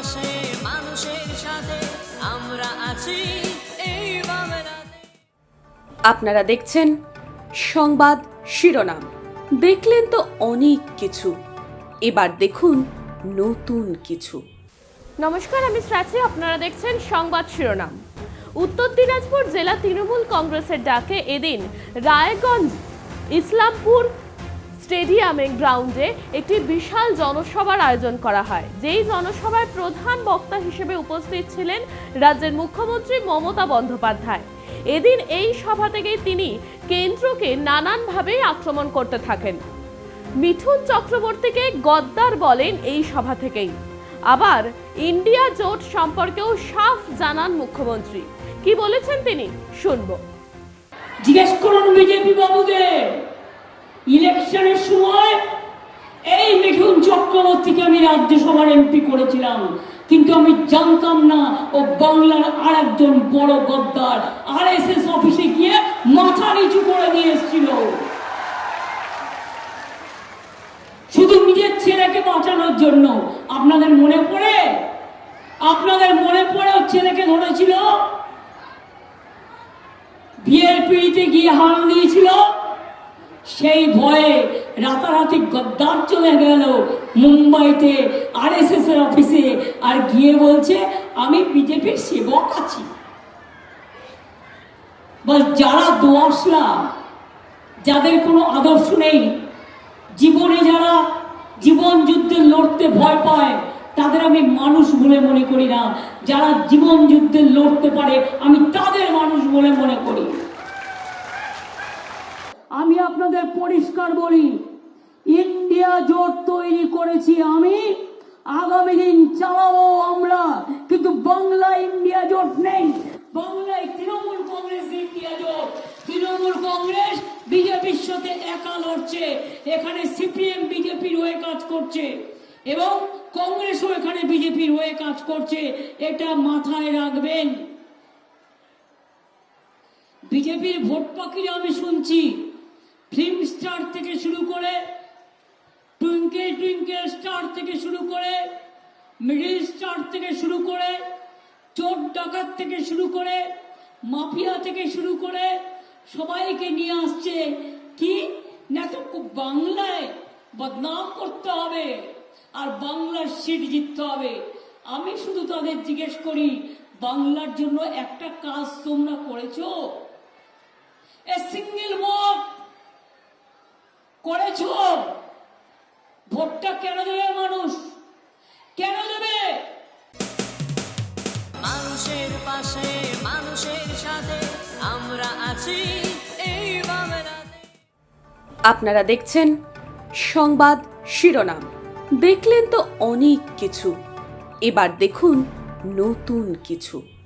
পাশে মানুষের সাথে আমরা আছি। এই আপনারা দেখছেন সংবাদ শিরোনাম। দেখলেন তো অনেক কিছু। এবার দেখুন নতুন কিছু। নমস্কার আমি শ্রাচি আপনারা দেখছেন সংবাদ শিরোনাম। উত্তর দিনাজপুর জেলা তৃণমূল কংগ্রেসের ডাকে এদিন রায়গঞ্জ ইসলামপুর স্টেডিয়ামে, গ্রাউন্ডে একটি বিশাল জনসভার আয়োজন করা হয়। যেই জনসভায় প্রধান বক্তা হিসেবে উপস্থিত ছিলেন রাজ্যের মুখ্যমন্ত্রী মমতা বন্দ্যোপাধ্যায়। এদিন এই সভা থেকেই তিনি কেন্দ্রকে নানানভাবে আক্রমণ করতে থাকেন। মিঠুন চক্রবর্তীকে গদ্দার বলেন এই সভা থেকেই। আবার ইন্ডিয়া জোট সম্পর্কেও সাফ জানান মুখ্যমন্ত্রী। কি বলেছেন তিনি? শুনব। জিজ্ঞেস করুন বিজেপি বাবুদের ইলেকশনের সময় এই মিঠুন চক্রবর্তীকে আমি রাজ্যসভার এমপি করেছিলাম। কিন্তু আমি জানতাম না ও বাংলার আর একজন বড় গদ্দার আর এস এস অফিসে গিয়ে মাথা নিচু করে দিয়ে এসেছিল। শুধু নিজের ছেলেকে বাঁচানোর জন্য। আপনাদের মনে পড়ে? আপনাদের মনে পড়ে ওর ছেলেকে ধরেছিল? বিয়ের পিড়িতে গিয়ে হানা দিয়েছিল? সেই ভয়ে রাতারাতি গদ্দার চলে গেল মুম্বাইতে আর এস এর অফিসে আর গিয়ে বলছে, আমি বিজেপির সেবক আছি। যারা দোয়াশলা, যাদের কোনো আদর্শ নেই, জীবনে যারা জীবন যুদ্ধে লড়তে ভয় পায়, তাদের আমি মানুষ বলে মনে করি না। যারা জীবন যুদ্ধে লড়তে পারে, আমি তাদের মানুষ বলে মনে করি। আমি আপনাদের পরিষ্কার বলি, ইন্ডিয়া জোট তৈরি করেছি আমি, আগামী দিন চালাবো আমরা, কিন্তু বাংলা ইন্ডিয়া জোট নেই। বাংলায় তৃণমূল কংগ্রেস ইন্ডিয়া জোট, তৃণমূল কংগ্রেস বিজেপির সাথে একা লড়ছে, এখানে সিপিএম বিজেপির হয়ে কাজ করছে, এবং কংগ্রেসও এখানে বিজেপির হয়ে কাজ করছে, এটা মাথায় রাখবেন। বিজেপির ভোট পাখিরা আমি শুনছি ফিল্ম স্টার থেকে শুরু করে, টুইঙ্কেল টুইঙ্কেল স্টার থেকে শুরু করে মিডিল স্টার থেকে শুরু করে, চোর ডাকাত থেকে শুরু করে, মাফিয়া থেকে শুরু করে, সবাইকে নিয়ে আসছে কি? না তো বাংলায় বদনাম করতে হবে আর বাংলার সিট জিততে হবে। আমি শুধু তাদের জিজ্ঞেস করি, বাংলার জন্য একটা কাজ তোমরা করেছ? এ সিঙ্গেল ভোট করেছ? ভোটটা কেন দেবে মানুষ? কেন দেবে? মানুষের পাশে মানুষের সাথে আমরা আছি। এই আপনারা দেখছেন সংবাদ শিরোনাম। দেখলেন তো অনেক কিছু। এবার দেখুন নতুন কিছু।